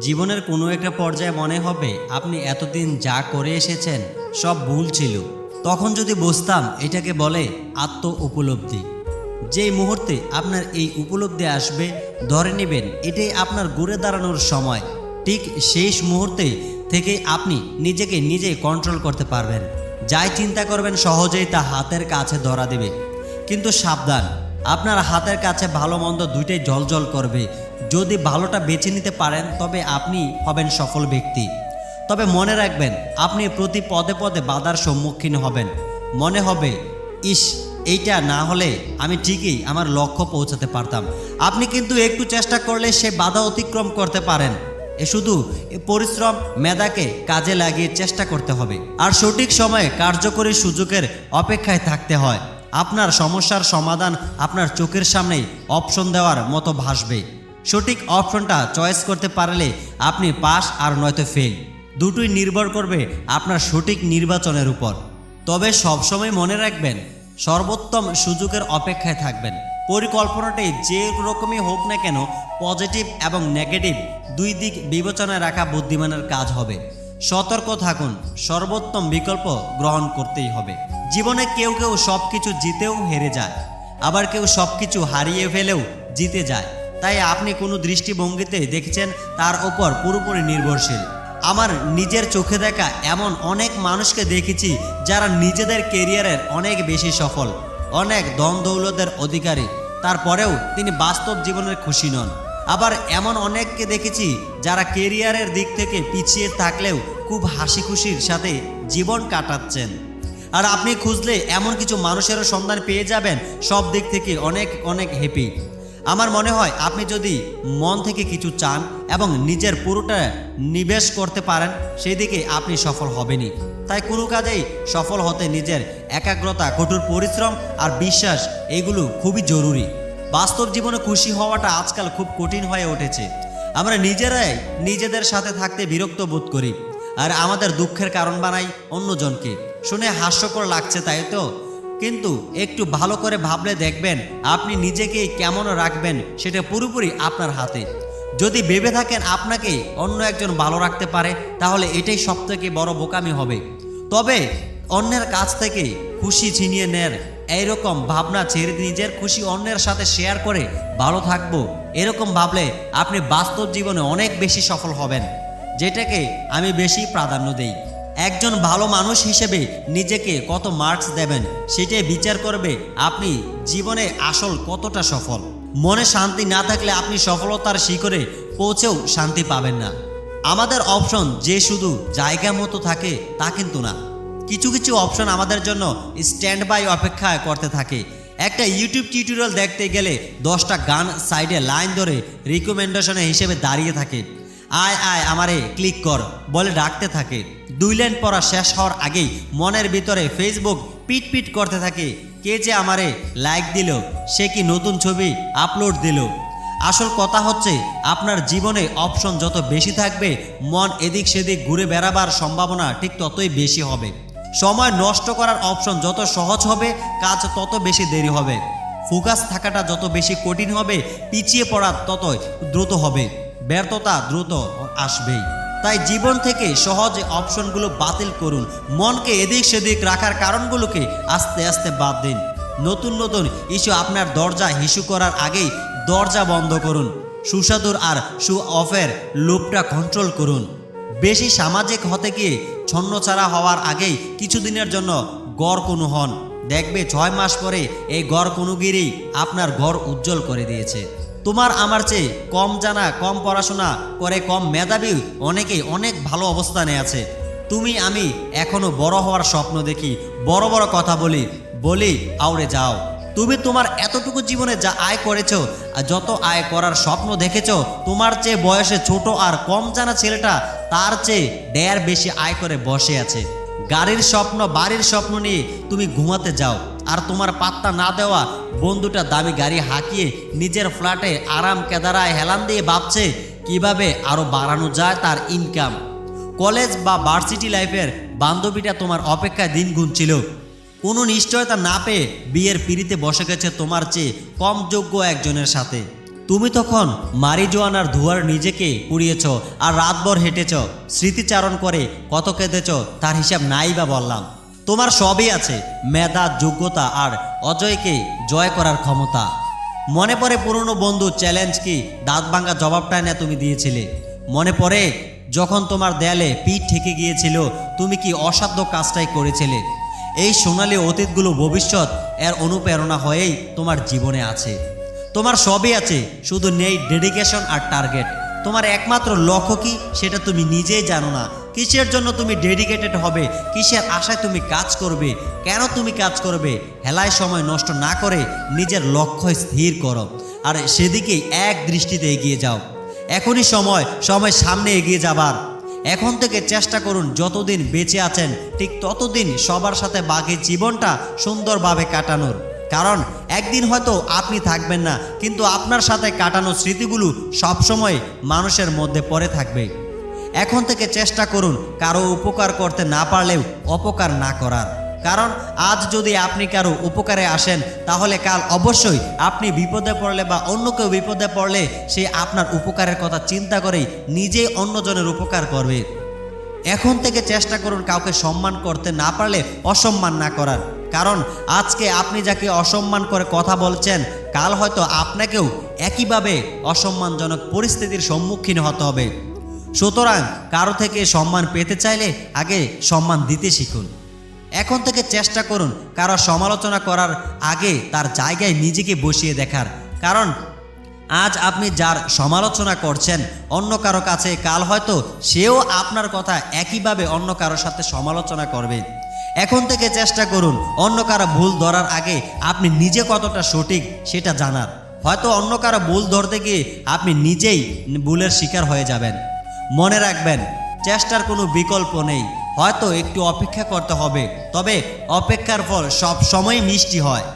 জীবনের কোনো একটা পর্যায়ে মনে হবে, আপনি এতদিন যা করে এসেছেন সব ভুল ছিল। তখন যদি বুঝতাম এটাকে বলে আত্ম উপলব্ধি। যেই মুহূর্তে আপনার এই উপলব্ধি আসবে, ধরে নেবেন এটাই আপনার ঘুরে দাঁড়ানোর সময়। ঠিক শেষ মুহূর্তে থেকে আপনি নিজেকে নিজেই কন্ট্রোল করতে পারবেন। যাই চিন্তা করবেন সহজেই তা হাতের কাছে ধরা দেবে। কিন্তু সাবধান, আপনার হাতের কাছে ভালো মন্দ দুইটাই জল করবে। যদি ভালোটা বেছে নিতে পারেন, তবে আপনি হবেন সফল ব্যক্তি। তবে মনে রাখবেন, আপনি প্রতি পদে পদে বাধার সম্মুখীন হবেন। মনে হবে, ইস, এইটা না হলে আমি ঠিকই আমার লক্ষ্য পৌঁছাতে পারতাম। আপনি কিন্তু একটু চেষ্টা করলে সে বাধা অতিক্রম করতে পারেন। এ শুধু পরিশ্রম, মেধাকে কাজে লাগিয়ে চেষ্টা করতে হবে। আর সঠিক সময়ে কার্যকরী সুযোগের অপেক্ষায় থাকতে হয়। আপনার সমস্যার সমাধান আপনার চোখের সামনেই অপশন দেওয়ার মতো ভাসবে। সঠিক অপশনটা চয়েস করতে পারলে আপনি পাস আর নয়তো ফেল দুটোই নির্ভর করবে আপনার সঠিক নির্বাচনের উপর। তবে সবসময় মনে রাখবেন, সর্বোত্তম সুযোগের অপেক্ষায় থাকবেন। পরিকল্পনাটি যে রকমই হোক না কেন পজিটিভ এবং নেগেটিভ দুই দিক বিবেচনায় রাখা বুদ্ধিমানের কাজ হবে। সতর্ক থাকুন, সর্বোত্তম বিকল্প গ্রহণ করতেই হবে। জীবনে কেউ কেউ সব কিছু জিতেও হেরে যায়, আবার কেউ সব কিছু হারিয়ে ফেলেও জিতে যায়। তাই আপনি কোনো দৃষ্টিভঙ্গিতে দেখেছেন তার ওপর পুরোপুরি নির্ভরশীল। আমার নিজের চোখে দেখা এমন অনেক মানুষকে দেখেছি যারা নিজেদের কেরিয়ারের অনেক বেশি সফল, অনেক দন দৌলতের অধিকারী। তারপরেও তিনি বাস্তব জীবনের খুশি নন। আবার এমন অনেককে দেখেছি যারা কেরিয়ারের দিক থেকে পিছিয়ে থাকলেও খুব হাসি খুশির সাথে জীবন কাটাচ্ছেন। আর আপনি খুঁজলে এমন কিছু মানুষেরও সন্ধান পেয়ে যাবেন, সব দিক থেকে অনেক অনেক হ্যাপি আমার মনে হয় আপনি যদি মন থেকে কিছু চান এবং নিজের পুরোটা নিবেশ করতে পারেন, সেই দিকে আপনি সফল হবেনই। তাই কোনো কাজেই সফল হতে নিজের একাগ্রতা, কঠোর পরিশ্রম আর বিশ্বাস এগুলো খুবই জরুরি। বাস্তব জীবনে খুশি হওয়াটা আজকাল খুব কঠিন হয়ে উঠেছে। আমরা নিজেরাই নিজেদের সাথে থাকতে বিরক্ত বোধ করি। আর আমাদের দুঃখের কারণ বানাই অন্যজনকে। শুনে হাস্যকর লাগছে, তাই তো? কিন্তু একটু ভালো করে ভাবলে দেখবেন আপনি নিজেকে কেমন রাখবেন সেটা পুরোপুরি আপনার হাতে। যদি ভেবে থাকেন আপনাকে অন্য একজন ভালো রাখতে পারে, তাহলে এটাই সব থেকে বড় বোকামি হবে। তবে অন্যের কাছ থেকে খুশি ছিনিয়ে নেন। এইরকম ভাবনা ছেড়ে নিজের খুশি অন্যের সাথে শেয়ার করে ভালো থাকব, এরকম ভাবলে আপনি বাস্তব জীবনে অনেক বেশি সফল হবেন, যেটাকে আমি বেশি প্রাধান্য দেই। একজন ভালো মানুষ হিসেবে নিজেকে কত মার্কস দেবেন, সেটাই বিচার করবে আপনি জীবনে আসল কতটা সফল। মনে শান্তি না থাকলে আপনি সফলতার শিখরে পৌঁছেও শান্তি পাবেন না। আমাদের অপশন যে শুধু জায়গা মতো থাকে তা কিন্তু না। কিছু কিছু অপশন আমাদের জন্য স্ট্যান্ড বাই অপেক্ষা করতে থাকে। একটা ইউটিউব টিউটোরিয়াল দেখতে গেলে দশটা গান সাইডে লাইন ধরে রিকমেন্ডেশনে হিসেবে দাঁড়িয়ে থাকে। আয় আয়, আমারে ক্লিক কর, বলে ডাকতে থাকে। দুই লাইন পড়া শেষ হওয়ার আগেই মনের ভিতরে ফেসবুক পিট পিট করতে থাকে, কে যে আমারে লাইক দিল, সে কি নতুন ছবি আপলোড দিল। আসল কথা হচ্ছে, আপনার জীবনে অপশন যত বেশি থাকবে, মন এদিক সেদিক ঘুরে বেড়াবার সম্ভাবনা ঠিক ততই বেশি হবে। সময় নষ্ট করার অপশন যত সহজ হবে, কাজ তত বেশি দেরি হবে। ফোকাস থাকাটা যত বেশি কঠিন হবে, পিছিয়ে পড়া তত দ্রুত হবে। ব্যর্থতা দ্রুত আসবেই। তাই জীবন থেকে সহজে অপশনগুলো বাতিল করুন। মনকে এদিক সেদিক রাখার কারণগুলোকে আস্তে আস্তে বাদ দিন। নতুন নতুন ইস্যু আপনার দরজা হিসু করার আগেই দরজা বন্ধ করুন। সুস্বাদুর আর সু অফের লোভটা কন্ট্রোল করুন। বেশি সামাজিক হতে গিয়ে ছন্নছাড়া হওয়ার আগেই কিছুদিনের জন্য গড় কোনো হন। দেখবে ছয় মাস পরে এই গড় কোনোগিরি আপনার ঘর উজ্জ্বল করে দিয়েছে। তোমার আমার চেয়ে কম জানা, কম পড়াশোনা করে কম মেধাবী অনেকেই অনেক ভালো অবস্থানে আছে। তুমি, আমি এখনও বড় হওয়ার স্বপ্ন দেখি, বড় বড় কথা বলি বলি, আউড়ে যাও। তুমি তোমার এতটুকু জীবনে যা আয় করেছ আর যত আয় করার স্বপ্ন দেখেছ, তোমার চেয়ে বয়সে ছোট আর কম জানা ছেলেটা তার চেয়ে ডেয়ার বেশি আয় করে বসে আছে। গাড়ির স্বপ্ন, বাড়ির স্বপ্ন নিয়ে তুমি ঘুমাতে যাও। আর তোমার পাত্তা না দেওয়া বন্ধুটা দামি গাড়ি হাঁকিয়ে নিজের ফ্ল্যাটে আরাম কেদারায় হেলান দিয়ে ভাবছে কীভাবে আরও বাড়ানো যায় তার ইনকাম কলেজ বা ভার্সিটি লাইফের বান্ধবীটা তোমার অপেক্ষায় দিন গুনছিল। কোনো নিশ্চয়তা না পেয়ে বিয়ের পিড়িতে বসে গেছে তোমার চেয়ে কম যোগ্য একজনের সাথে। তুমি তখন মারিজোয়ানার ধোয়ার নিজেকে পুড়িয়েছ আর রাতভর হেঁটেছ, স্মৃতিচারণ করে কত কেঁদেছ, তার হিসাব নাই বা বললাম। তোমার সবই আছে, মেধা, যোগ্যতা আর অজয়কে জয় করার ক্ষমতা। মনে পড়ে পুরনো বন্ধু চ্যালেঞ্জ কি? দাঁত ভাঙ্গা জবাবটাই না তুমি দিয়েছিলে? মনে পড়ে যখন তোমার দেয়ালে পিঠ ঠেকে গিয়েছিল, তুমি কি অসাধ্য কাজটাই করেছিলে? এই সোনালী অতীতগুলো ভবিষ্যৎ এর অনুপ্রেরণা হয়েই তোমার জীবনে আছে। তোমার সবই আছে, শুধু নেই ডেডিকেশন আর টার্গেট তোমার একমাত্র লক্ষ্য কি? সেটা তুমি নিজেই জানো না। কিসের জন্য তুমি ডেডিকেটেড হবে? কিসের আশায় তুমি কাজ করবে? কেন তুমি কাজ করবে? হেলায় সময় নষ্ট না করে নিজের লক্ষ্য স্থির করো। আর সেদিকেই এক দৃষ্টিতে এগিয়ে যাও। এখনই সময় সময় সামনে এগিয়ে যাবার। এখন থেকে চেষ্টা করুন, যতদিন বেঁচে আছেন, ঠিক ততদিন সবার সাথে বাকি জীবনটা সুন্দরভাবে কাটানোর। কারণ, একদিন হয়তো আপনি থাকবেন না, কিন্তু আপনার সাথে কাটানো স্মৃতিগুলো সবসময় মানুষের মধ্যে পড়ে থাকবে। এখন থেকে চেষ্টা করুন কারও উপকার করতে না পারলেও অপকার না করার। কারণ আজ যদি আপনি কারও উপকারে আসেন, তাহলে কাল অবশ্যই আপনি বিপদে পড়লে বা অন্য কেউ বিপদে পড়লে সে আপনার উপকারের কথা চিন্তা করেই নিজেই অন্যজনের উপকার করবে। এখন থেকে চেষ্টা করুন কাউকে সম্মান করতে না পারলে অসম্মান না করার। কারণ আজকে আপনি যাকে অসম্মান করে কথা বলছেন, কাল হয়তো আপনাকেও একইভাবে অসম্মানজনক পরিস্থিতির সম্মুখীন হতে হবে। সুতরাং কারও থেকে সম্মান পেতে চাইলে আগে সম্মান দিতে শিখুন। এখন থেকে চেষ্টা করুন কারও সমালোচনা করার আগে তার জায়গায় নিজেকে বসিয়ে দেখার। কারণ আজ আপনি যার সমালোচনা করছেন, অন্য কারও কাছে, কাল হয়তো সেও আপনার কথা একইভাবে অন্য কারোর সাথে সমালোচনা করবে। এখন থেকে চেষ্টা করুন অন্য কারও ভুল ধরার আগে আপনি নিজে কতটা সঠিক সেটা জানার। হয়তো অন্য কারও ভুল ধরতে গিয়ে আপনি নিজেই ভুলের শিকার হয়ে যাবেন। মনে রাখবেন, চেষ্টার কোনো বিকল্প নেই। হয়তো একটু অপেক্ষা করতে হবে, তবে অপেক্ষার ফল সব সময় মিষ্টি হয়।